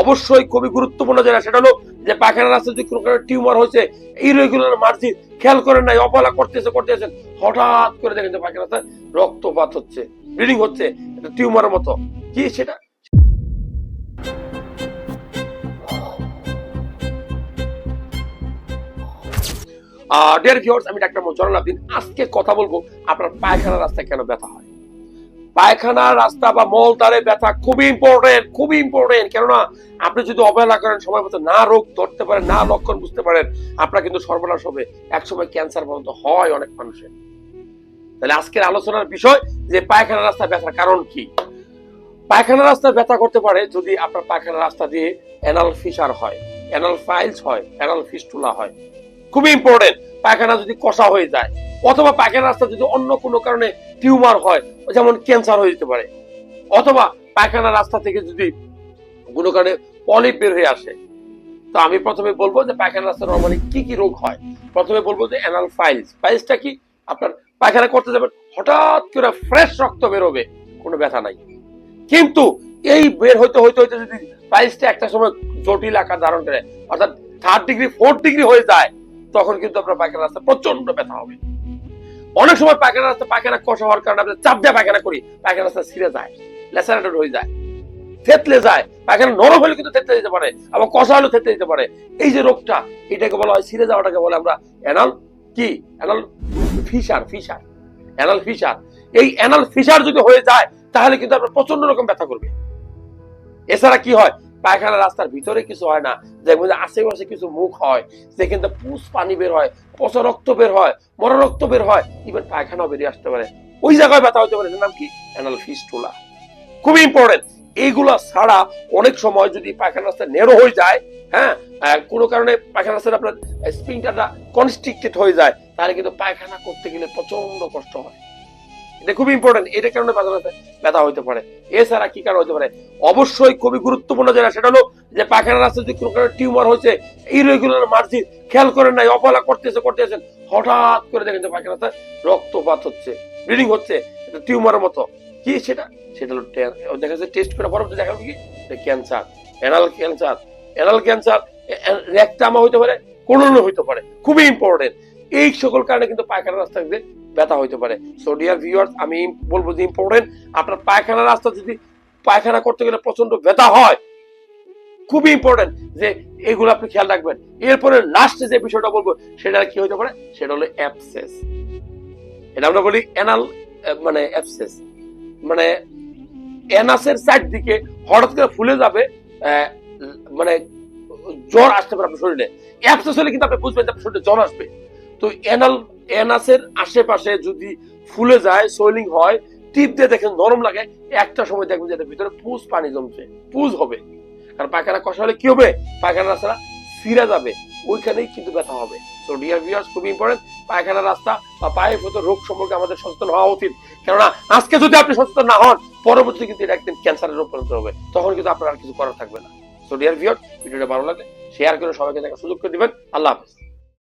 অবশ্যই খুবই গুরুত্বপূর্ণ যেটা সেটা হলো যে পায়খানা রাস্তায় যদি কোনো টিউমার হয়েছে ইরেগুলার মার্জিন খেয়াল করেন নাই, অবহেলা করতেছে করতেছেন হঠাৎ করে দেখেন যে পায়খানা রাস্তায় রক্তপাত হচ্ছে ব্লিডিং হচ্ছে এটা টিউমারের মতো। কি সেটা? ডিয়ার ভিউয়ার্স আমি ডাক্তার আব্দিন, আজকে কথা বলব আপনার পায়খানা রাস্তায় কেন ব্যথা হয়। পায়খানা, রাস্তা বা মলদ্বারে ব্যথা খুবই ইম্পর্টেন্ট খুবই ইম্পর্টেন্ট কেননা আপনি যদি অবহেলা করেন, সময় মতো না রোগ ধরতে পারেন, না লক্ষণ বুঝতে পারেন, আপনার কিন্তু সর্বনাশ হবে। একসময় ক্যান্সার পর্যন্ত হয় অনেক মানুষের। তাহলে আজকের আলোচনার বিষয় যে পায়খানা রাস্তা ব্যথার কারণ কি? পায়খানা রাস্তা ব্যথা করতে পারে যদি আপনার পায়খানা রাস্তা দিয়ে অ্যানাল ফিশার হয় অ্যানাল ফাইলস হয় অ্যানাল ফিস্টুলা হয়। খুবই ইম্পর্টেন্ট পায়খানা যদি কষা হয়ে যায়, অথবা পায়খানা রাস্তা যদি অন্য কোনো কারণে টিউমার হয়, যেমন ক্যান্সার হয়ে যেতে পারে, অথবা পায়খানা রাস্তা থেকে যদি কোনো কারণে পলিপ বের হয়ে আসে, তো আমি প্রথমে বলব যে পায়খানা রাস্তা নর্মালি কি কি রোগ হয়? প্রথমে বলব যে অ্যানাল ফাইলস ফাইলসটা কি? আপনার পায়খানা করতে যাবেন, হঠাৎ করে ফ্রেশ রক্ত বেরোবে, কোনো ব্যথা নাই। কিন্তু এই বের হইতে হইতে হইতে যদি ফাইলসটা একটা সময় জটিল আকার ধারণ করে, অর্থাৎ থার্ড ডিগ্রি ফোর্থ ডিগ্রি হয়ে যায় তখন কিন্তু আপনার পায়খানা রাস্তা প্রচণ্ড ব্যথা হবে। অনেক সময় পায়খানা রাস্তা পায়খানা কষা হওয়ার কারণে আমরা চাপ দিয়ে পায়খানা করি, পায়খানা রাস্তা ছিঁড়ে যায়, ল্যাসারেটেড হয়ে যায়, থেতলে যায়। পায়খানা নরম হলে কিন্তু থেতলে যেতে পারে, আবার কষা হলে থেতলে যেতে পারে। এই যে রোগটা, এটাকে বলা হয় ছিঁড়ে যাওয়াটাকে বলে আমরা অ্যানাল কি? Anal fissure fissure, anal fissure. এই অ্যানাল ফিশার যদি হয়ে যায়, তাহলে কিন্তু আপনার প্রচণ্ড রকম ব্যথা করবে। এছাড়া কি হয়? পায়খানা রাস্তার ভিতরে কিছু হয় না। দেখবেন যে আশেপাশে কিছু মুখ হয় যেখান থেকে পুষ পানি বের হয়, পচা রক্ত বের হয়, মরা রক্ত বের হয় ইভেন পায়খানাও বেরিয়ে আসতে পারে। ওই জায়গায় ব্যথা হতে পারে। নাম কি? অ্যানাল ফিস্টুলা খুবই ইম্পর্টেন্ট এইগুলা ছাড়া অনেক সময় যদি পায়খানা রাস্তা নেরো হয়ে যায় হ্যাঁ কোনো কারণে পায়খানা রাস্তার আপনার স্প্রিংটারটা কনস্ট্রিক্টেড হয়ে যায়, তাহলে কিন্তু পায়খানা করতে গেলে প্রচণ্ড কষ্ট হয়। এটা খুবই ইম্পর্টেন্ট এটার কারণে রাস্তায় ব্যথা হতে পারে। এছাড়া কি কারণ হতে পারে? অবশ্যই খুবই গুরুত্বপূর্ণ যেটা, সেটা হলো যে পায়খানা রাস্তায় যদি কোনো কারণে টিউমার হয়েছে ইরেগুলার মার্জিন খেয়াল করেন নাই, অবহেলা করতেছে, করতেছেন, হঠাৎ করে দেখেন যে পায়খানা রাস্তায় রক্তপাত হচ্ছে ব্লিডিং হচ্ছে এটা টিউমারের মতো। কি সেটা? সেটা হলো দেখা যাচ্ছে টেস্ট করে পরবর্তী দেখা যাবে কি cancer anal cancer anal cancer রেকটামা হইতে পারে কোলনো হইতে পারে, খুবই ইম্পর্টেন্ট এই সকল কারণে কিন্তু পায়খানা রাস্তা ব্যথা হইতে পারে। সো ডিয়ার ভিউয়ার্স আমি বলব যে ইম্পর্টেন্ট আপনার পায়খানা রাস্তা যদি পায়খানা করতে গেলে প্রচণ্ড ব্যথা হয়, খুবই ইম্পর্টেন্ট যে এগুলো আপনি খেয়াল রাখবেন। এরপরে লাস্টে যে বিষয়টা বলব, সেটা কি হতে পারে? সেটা হলো অ্যাপসেস এটা আমরা বলি অ্যানাল মানে অ্যাপসেস মানে অ্যানাসের সাইড দিকে হঠাৎ করে ফুলে যাবে মানে জ্বর আসতে পারে আপনার শরীরে। অ্যাপসেস হলে কিন্তু আপনি বুঝবেন যে আপনার শরীরে জ্বর আসবে। তো অ্যানাল অ্যানাসের আশেপাশে যদি ফুলে যায় সোয়েলিং হয়, টিপ দিয়ে দেখেন নরম লাগে, একটা সময় দেখবেন যে ভিতরে পুজ পানি জমছে, পুজ হবে। কারণ পায়খানা কষা হলে কি হবে? পায়খানা রাস্তা ফিরে যাবে, ওইখানেই কিন্তু ব্যথা হবে। তো ডিয়ার ভিউয়ার্স খুবই ইম্পর্টেন্ট পায়খানা রাস্তা বা পায়ে হতো রোগ সম্পর্কে আমাদের সচেতন হওয়া উচিত। কেননা, আজকে যদি আপনি সচেতন না হন পরবর্তী কিন্তু এটা একদিন ক্যান্সারের রোগ পর্যন্ত হবে। তখন কিন্তু আপনার আর কিছু করার থাকবে না। তো ডিয়ার ভিউয়ার্স ভিডিওটা ভালো লাগে শেয়ার করে সবাইকে দেখার সুযোগ করে দিবেন। আল্লাহ হাফেজ।